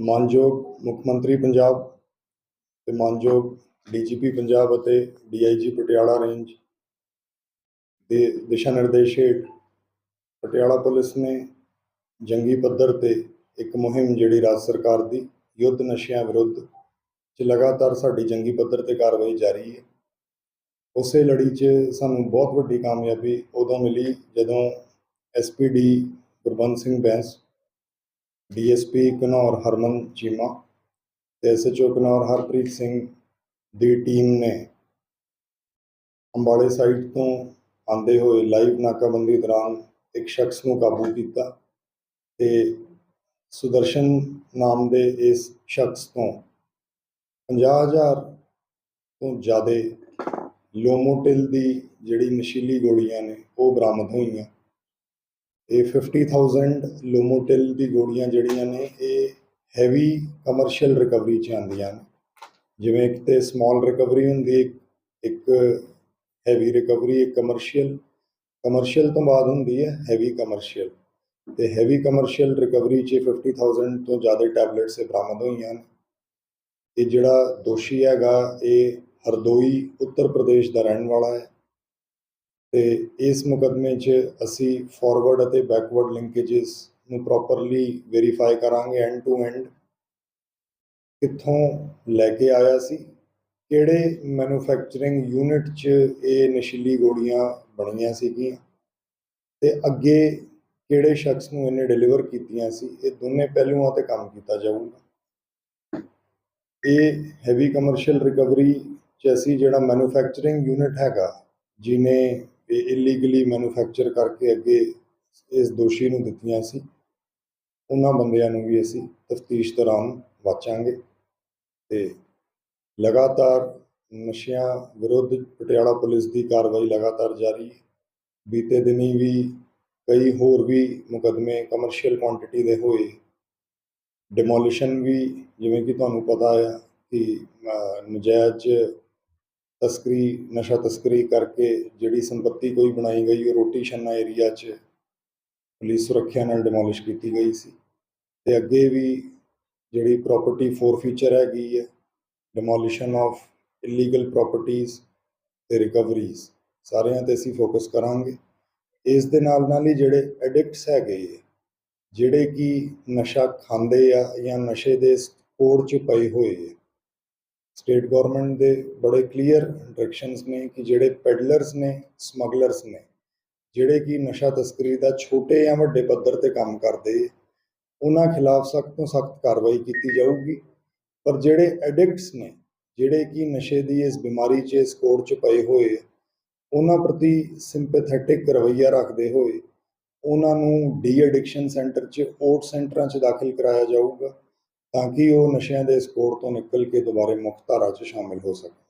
ਮਾਨਯੋਗ ਮੁੱਖ ਮੰਤਰੀ ਪੰਜਾਬ ਤੇ ਮਾਨਯੋਗ ਡੀਜੀਪੀ ਪੰਜਾਬ ਅਤੇ ਡੀਆਈਜੀ ਪਟਿਆਲਾ ਰੇਂਜ ਦੇ ਦਿਸ਼ਾ ਨਿਰਦੇਸ਼ ਹੇਠ ਪਟਿਆਲਾ ਪੁਲਿਸ ਨੇ ਜੰਗੀ ਪੱਧਰ ਤੇ ਇੱਕ ਮੁਹਿੰਮ ਜਿਹੜੀ ਰਾਜ ਸਰਕਾਰ ਦੀ ਯੁੱਧ ਨਸ਼ਿਆਂ ਵਿਰੁੱਧ ਚ ਲਗਾਤਾਰ ਸਾਡੀ ਜੰਗੀ ਪੱਧਰ ਤੇ ਕਾਰਵਾਈ ਜਾਰੀ ਹੈ। ਉਸੇ ਲੜੀ 'ਚ ਸਾਨੂੰ ਬਹੁਤ ਵੱਡੀ ਕਾਮਯਾਬੀ ਉਦੋਂ ਮਿਲੀ ਜਦੋਂ S P D Gurband Singh Bains D S P Ghanaur Harman Cheema ਤੇ S H O Ghanaur Harpreet Singh ਦੀ ਟੀਮ ਨੇ ਅੰਬਾਲੇ ਸਾਈਡ ਤੋਂ ਆਂਦੇ ਹੋਏ ਲਾਈਵ ਨਾਕਾਬੰਦੀ ਦੌਰਾਨ ਇੱਕ ਸ਼ਖਸ ਨੂੰ ਕਾਬੂ ਕੀਤਾ ਤੇ ਸੁਦਰਸ਼ਨ ਨਾਮ ਦੇ ਇਸ ਸ਼ਖਸ ਤੋਂ 50000 ਤੋਂ ਜ਼ਿਆਦਾ ਲੋਮੋਟਿਲ ਦੀ ਜਿਹੜੀ ਨਸ਼ੀਲੀ ਗੋਲੀਆਂ ਨੇ, ਉਹ ਬਰਾਮਦ ਹੋਈਆਂ। ਇਹ 50000 ਲੋਮੋਟਿਲ ਦੀ ਗੋਲੀਆਂ ਜਿਹੜੀਆਂ ਨੇ ਇਹ ਹੈਵੀ ਕਮਰਸ਼ੀਅਲ ਰਿਕਵਰੀ ਚ ਆਉਂਦੀਆਂ ਨੇ। ਜਿਵੇਂ ਇੱਕ ਤੇ ਸਮਾਲ ਰਿਕਵਰੀ ਹੁੰਦੀ ਹੈ, ਇੱਕ ਹੈਵੀ ਰਿਕਵਰੀ ਇੱਕ ਕਮਰਸ਼ੀਅਲ ਕਮਰਸ਼ੀਅਲ ਤੋਂ ਬਾਅਦ ਹੁੰਦੀ ਹੈ ਹੈਵੀ ਕਮਰਸ਼ੀਅਲ ਤੇ ਹੈਵੀ ਕਮਰਸ਼ੀਅਲ ਰਿਕਵਰੀ ਚ 50000 ਤੋਂ ਜ਼ਿਆਦਾ ਟੈਬਲੇਟਸ ਇਹ ਬਰਾਮਦ ਹੋਈਆਂ ਨੇ। ਇਹ ਜਿਹੜਾ ਦੋਸ਼ੀ ਹੈਗਾ ਇਹ ਹਰਦੋਈ ਉੱਤਰ ਪ੍ਰਦੇਸ਼ ਦਾ ਰਹਿਣ ਵਾਲਾ ਹੈ। ਤੇ ਇਸ ਮੁਕਦਮੇ 'ਚ ਅਸੀਂ ਫਾਰਵਰਡ ਅਤੇ ਬੈਕਵਰਡ ਲਿੰਕੇजेस ਨੂੰ ਪ੍ਰੋਪਰਲੀ ਵੈਰੀਫਾਈ ਕਰਾਂਗੇ ਐਂਡ ਟੂ ਐਂਡ ਕਿੱਥੋਂ ਲੈ ਕੇ ਆਇਆ ਸੀ? ਕਿਹੜੇ ਮੈਨੂਫੈਕਚਰਿੰਗ ਯੂਨਿਟ 'ਚ ਇਹ ਨਸ਼ੀਲੀ ਗੋਲੀਆਂ ਬਣੀਆਂ ਸੀਗੀਆਂ? ਤੇ ਅੱਗੇ ਕਿਹੜੇ ਸ਼ਖਸ ਨੂੰ ਇਹਨੇ ਡਿਲੀਵਰ ਕੀਤੀਆਂ ਸੀ? ਇਹ ਦੋਨੇ ਪਹਿਲੂਆਂ ਤੇ ਕੰਮ ਕੀਤਾ ਜਾਊਗਾ। ਇਹ ਹੈਵੀ ਕਮਰਸ਼ੀਅਲ ਰਿਕਵਰੀ 'ਚ ਅਸੀਂ ਜਿਹੜਾ ਮੈਨੂਫੈਕਚਰਿੰਗ ਯੂਨਿਟ ਹੈਗਾ, ਜਿਨੇ ਇਹ ਇਲੀਗਲੀ ਮੈਨੂਫੈਕਚਰ ਕਰਕੇ ਅੱਗੇ ਇਸ ਦੋਸ਼ੀ ਨੂੰ ਦਿੱਤੀਆਂ ਸੀ। ਉਹਨਾਂ ਬੰਦਿਆਂ ਨੂੰ ਵੀ ਅਸੀਂ ਤਫਤੀਸ਼ ਦੌਰਾਨ ਵਾਚਾਂਗੇ ਤੇ ਲਗਾਤਾਰ ਨਸ਼ਿਆਂ ਵਿਰੁੱਧ ਪਟਿਆਲਾ ਪੁਲਿਸ ਦੀ ਕਾਰਵਾਈ ਲਗਾਤਾਰ ਜਾਰੀ ਹੈ। ਬੀਤੇ ਦਿਨੀ ਵੀ ਕਈ ਹੋਰ ਵੀ ਮੁਕਦਮੇ ਕਮਰਸ਼ੀਅਲ ਕੁਆਂਟੀਟੀ ਦੇ ਹੋਏ। ਡਿਮੋਲੀਸ਼ਨ ਵੀ ਜਿਵੇਂ ਕਿ ਤੁਹਾਨੂੰ ਪਤਾ ਆ ਕਿ ਅਹ, ਨਜਾਇਜ਼ ਤਸਕਰੀ ਨਸ਼ਾ ਤਸਕਰੀ ਕਰਕੇ ਜਿਹੜੀ ਸੰਪਤੀ ਕੋਈ ਬਣਾਈ ਗਈ ਉਹ ਰੋਟੀ ਛੰਨਾ ਏਰੀਆ 'ਚ ਪੁਲਿਸ ਸੁਰੱਖਿਆ ਨਾਲ ਡਿਮੋਲਿਸ਼ ਕੀਤੀ ਗਈ ਸੀ। ਤੇ ਅੱਗੇ ਵੀ ਜਿਹੜੀ ਪ੍ਰਾਪਰਟੀ ਫੋਰ ਫੀਚਰ ਹੈਗੀ ਹੈ ਡਿਮੋਲੀਸ਼ਨ ਆਫ ਇਲੀਗਲ ਪ੍ਰਾਪਰਟੀਆਂ ਤੇ ਰਿਕਵਰੀਜ਼ ਸਾਰਿਆਂ ਤੇ ਅਸੀਂ ਫੋਕਸ ਕਰਾਂਗੇ। ਇਸ ਦੇ ਨਾਲ ਨਾਲ ਹੀ ਜਿਹੜੇ ਐਡਿਕਟਸ ਹੈਗੇ ਹੈ, ਜਿਹੜੇ ਕਿ ਨਸ਼ਾ ਖਾਂਦੇ ਆ ਜਾਂ ਨਸ਼ੇ ਦੇ ਕੋੜ 'ਚ ਪਏ ਹੋਏ ਆ ਸਟੇਟ ਗਵਰਨਮੈਂਟ ਦੇ ਬੜੇ ਕਲੀਅਰ ਡਾਇਰੈਕਸ਼ਨਸ ਨੇ ਕਿ ਜਿਹੜੇ ਪੈਡਲਰਸ ਨੇ ਸਮਗਲਰਸ ਨੇ, ਜਿਹੜੇ ਕਿ ਨਸ਼ਾ ਤਸਕਰੀ ਦਾ ਛੋਟੇ ਜਾਂ ਵੱਡੇ ਪੱਧਰ ਤੇ ਕੰਮ ਕਰਦੇ ਉਹਨਾਂ ਖਿਲਾਫ ਸਖਤ ਤੋਂ ਸਖਤ ਕਾਰਵਾਈ ਕੀਤੀ ਜਾਊਗੀ। ਪਰ ਜਿਹੜੇ ਐਡਿਕਟਸ ਨੇ, ਜਿਹੜੇ ਕਿ ਨਸ਼ੇ ਦੀ ਇਸ ਬਿਮਾਰੀ 'ਚ, ਇਸ ਕੋੜ 'ਚ ਪਏ ਹੋਏ ਉਹਨਾਂ ਪ੍ਰਤੀ ਸਿੰਪੈਥੈਟਿਕ ਰਵੱਈਆ ਰੱਖਦੇ ਹੋਏ, ਉਹਨਾਂ ਨੂੰ ਡੀ ਐਡਿਕਸ਼ਨ ਸੈਂਟਰ 'ਚ ਓਟ ਸੈਂਟਰਾਂ 'ਚ ਦਾਖਲ ਕਰਾਇਆ ਜਾਊਗਾ। ਤਾਂ ਕਿ ਉਹ ਨਸ਼ਿਆਂ ਦੇ ਇਸ ਤੋਂ ਨਿਕਲ ਕੇ ਦੁਬਾਰੇ ਮੁੱਖ ਧਾਰਾ 'ਚ ਸ਼ਾਮਿਲ ਹੋ ਸਕਣ।